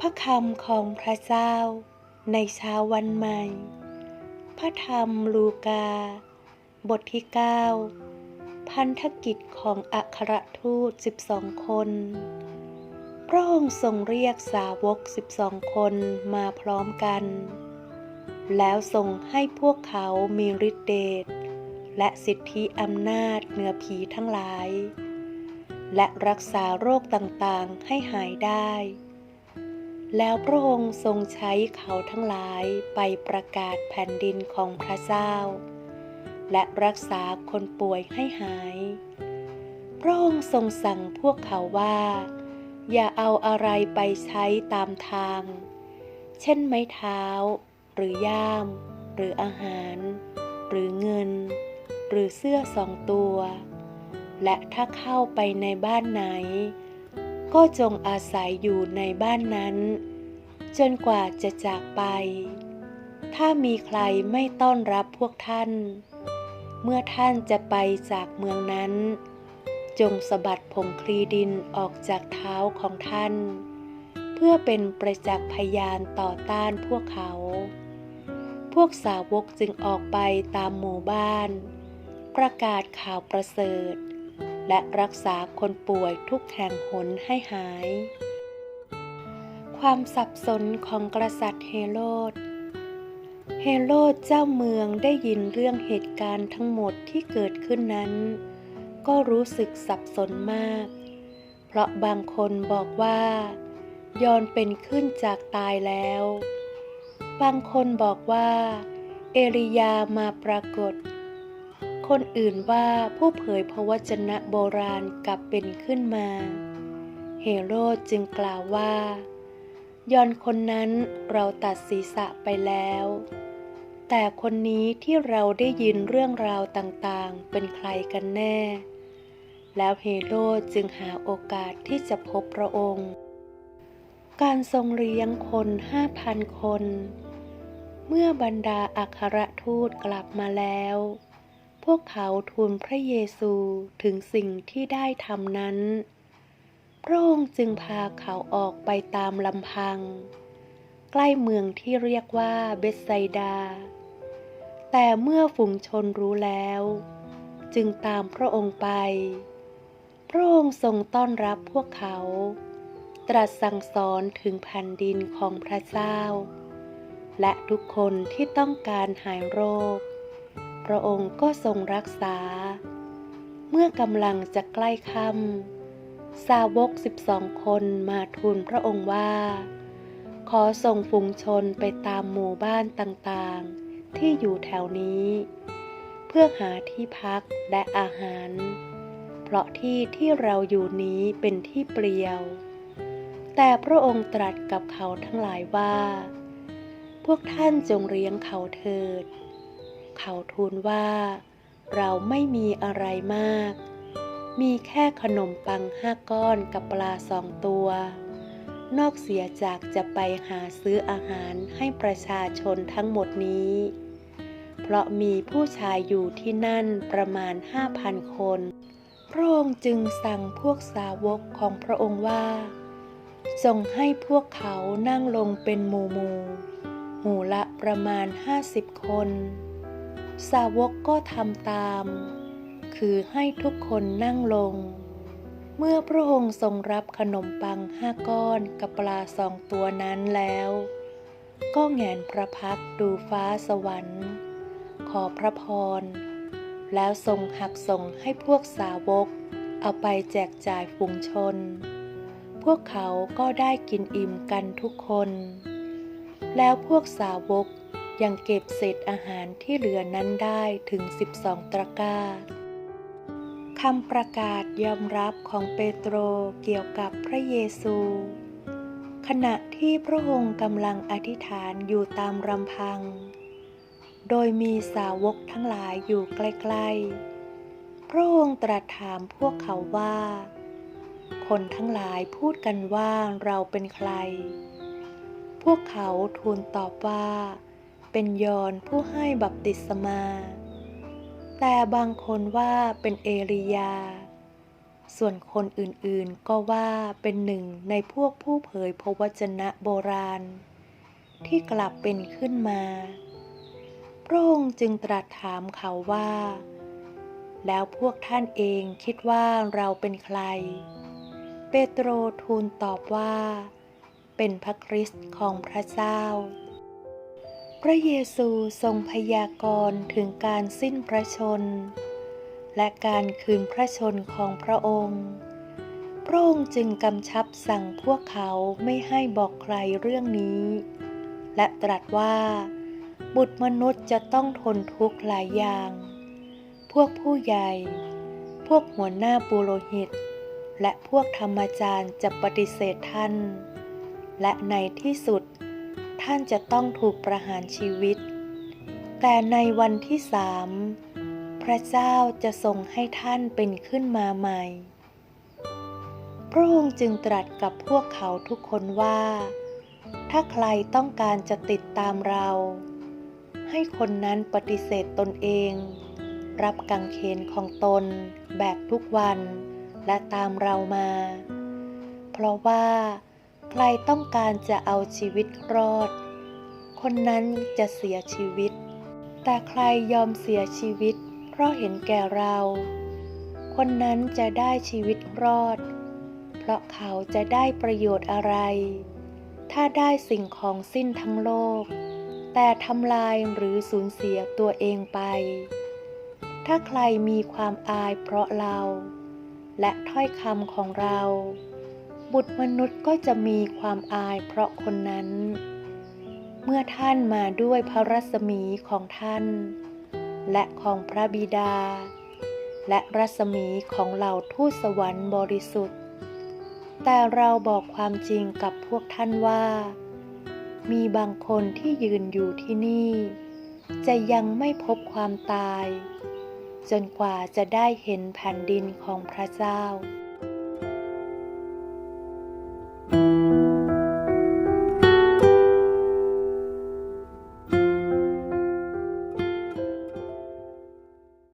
พระคำของพระเจ้าในเช้าวันใหม่ พระธรรมลูกา บทที่ 9 พันธกิจของอัครทูต 12 คน พระองค์ทรงเรียกสาวก 12 คนมาพร้อมกัน แล้วทรงให้พวกเขามีฤทธิเดช และสิทธิอำนาจเหนือผีทั้งหลาย และรักษาโรคต่างๆให้หายได้ แล้วพระองค์ทรงใช้เขาทั้งหลายไปประกาศแผ่นดินของพระเจ้า และรักษาคนป่วยให้หาย พระองค์ทรงสั่งพวกเขาว่า อย่าเอาอะไรไปใช้ตามทาง เช่นไม้เท้า หรือย่าม หรืออาหาร หรือเงิน หรือเสื้อสองตัว และถ้าเข้าไปในบ้านไหน ก็จงอาศัยอยู่ในบ้านนั้น จนกว่าจะจากไป ถ้ามีใครไม่ต้อนรับพวกท่าน เมื่อท่านจะไปจากเมืองนั้น จงสะบัดผงคลีดินออกจากเท้าของท่าน เพื่อเป็นประจักษ์พยานต่อต้านพวกเขาพวกสาวกจึงออกไปตามหมู่บ้าน ประกาศข่าวประเสริฐ และรักษาคนป่วยทุกแห่งหนให้หาย ความสับสนของกษัตริย์เฮโรด เฮโรดเจ้าเมืองได้ยินเรื่องเหตุการณ์ทั้งหมดที่เกิดขึ้นนั้น ก็รู้สึกสับสนมาก เพราะบางคนบอกว่ายอนเป็นขึ้นจากตายแล้ว บางคนบอกว่า เอลียามาปรากฏ คนอื่นว่าผู้เผยพระวจนะโบราณกลับเป็นขึ้นมา เฮโรดจึงกล่าวว่ายอนคนนั้นเราตัดศีรษะไปแล้ว แต่คนนี้ที่เราได้ยินเรื่องราวต่างๆ เป็นใครกันแน่ แล้วเฮโรดจึงหาโอกาสที่จะพบพระองค์ การทรงเลี้ยงคนห้าพันคน เมื่อบรรดาอัครทูตกลับมาแล้ว พวกเขาทูลพระเยซูถึงสิ่งที่ได้ทำนั้น พระองค์จึงพาเขาออกไปตามลำพัง ใกล้เมืองที่เรียกว่าเบสไซดา แต่เมื่อฝูงชนรู้แล้ว จึงตามพระองค์ไป พระองค์ทรงต้อนรับพวกเขา ตรัสสั่งสอนถึงแผ่นดินของพระเจ้า และทุกคนที่ต้องการหายโรค พระองค์ก็ทรงรักษา เมื่อกำลังจะใกล้ค่ำสาวกสิบสองคนมาทูลพระองค์ว่า ขอส่งฝูงชนไปตามหมู่บ้านต่างๆ ที่อยู่แถวนี้ เพื่อหาที่พักและอาหาร เพราะที่ที่เราอยู่นี้เป็นที่เปลี่ยว แต่พระองค์ตรัสกับเขาทั้งหลายว่า พวกท่านจงเลี้ยงเขาเถิด เขาทูลว่า เราไม่มีอะไรมาก มีแค่ขนมปังห้าก้อนกับปลาสองตัว นอกเสียจากจะไปหาซื้ออาหารให้ประชาชนทั้งหมดนี้ เพราะมีผู้ชายอยู่ที่นั่นประมาณห้าพันคน พระองค์จึงสั่งพวกสาวกของพระองค์ว่าทรงให้พวกเขานั่งลงเป็นหมู่หมู่หมู่ละประมาณห้าสิบคน สาวกก็ทำตาม คือให้ทุกคนนั่งลง เมื่อพระองค์ทรงรับขนมปังห้าก้อนกับปลาสองตัวนั้นแล้ว ก็แงนพระพักดูฟ้าสวรรค์ ขอพระพร แล้วทรงหักส่งให้พวกสาวก เอาไปแจกจ่ายฝูงชน พวกเขาก็ได้กินอิ่มกันทุกคน แล้วพวกสาวก ยังเก็บเศษอาหารที่เหลือนั้นได้ถึง 12 ตะกร้าคำประกาศยอมรับของเปโตรเกี่ยวกับพระเยซู ขณะที่พระองค์กำลังอธิษฐานอยู่ตามรำพัง โดยมีสาวกทั้งหลายอยู่ใกล้ๆ พระองค์ตรัสถามพวกเขาว่า คนทั้งหลายพูดกันว่าเราเป็นใคร พวกเขาทูลตอบว่า เป็นยอนผู้ให้บัพติศมา แต่บางคนว่าเป็นเอลียา ส่วนคนอื่นๆก็ว่าเป็นหนึ่งในพวกผู้เผยพระวจนะโบราณ ที่กลับเป็นขึ้นมา พระองค์จึงตรัสถามเขาว่า แล้วพวกท่านเองคิดว่าเราเป็นใคร เปโตรทูลตอบว่า เป็นพระคริสต์ของพระเจ้า ระเยซูทรงพยากรณ์ถึงการสิ้นพระชน และการคืนพระชนของพระองค์ พระองค์จึงกำชับสั่งพวกเขาไม่ให้บอกใครเรื่องนี้ และตรัสว่า บุตรมนุษย์จะต้องทนทุกข์หลายอย่าง พวกผู้ใหญ่ พวกหัวหน้าปุโรหิต และพวกธรรมจารย์จะปฏิเสธท่าน และในที่สุด ท่านจะต้องถูกประหารชีวิต แต่ในวันที่สามพระเจ้าจะทรงให้ท่านเป็นขึ้นมาใหม่ พระองค์จึงตรัสกับพวกเขาทุกคนว่า ถ้าใครต้องการจะติดตามเรา ให้คนนั้นปฏิเสธตนเอง รับกังเขนของตนแบกทุกวันและตามเรามา เพราะว่า รต้องการจะเอาชีวิตรอด คนนั้นจะเสียชีวิต แต่ใครยอมเสียชีวิต เพราะเห็นแก่เรา คนนั้นจะได้ชีวิตรอด เพราะเขาจะได้ประโยชน์อะไร ถ้าได้สิ่งของสิ้นทั้งโลก แต่ทำลายหรือสูญเสียตัวเองไป ถ้าใครมีความอายเพราะเรา และถ้อยคำของเรา บุตรมนุษย์ก็จะมีความอายเพราะคนนั้น เมื่อท่านมาด้วยพระรัศมีของท่าน และของพระบิดา และรัศมีของเหล่าทูตสวรรค์บริสุทธิ์ แต่เราบอกความจริงกับพวกท่านว่า มีบางคนที่ยืนอยู่ที่นี่ จะยังไม่พบความตาย จนกว่าจะได้เห็นแผ่นดินของพระเจ้า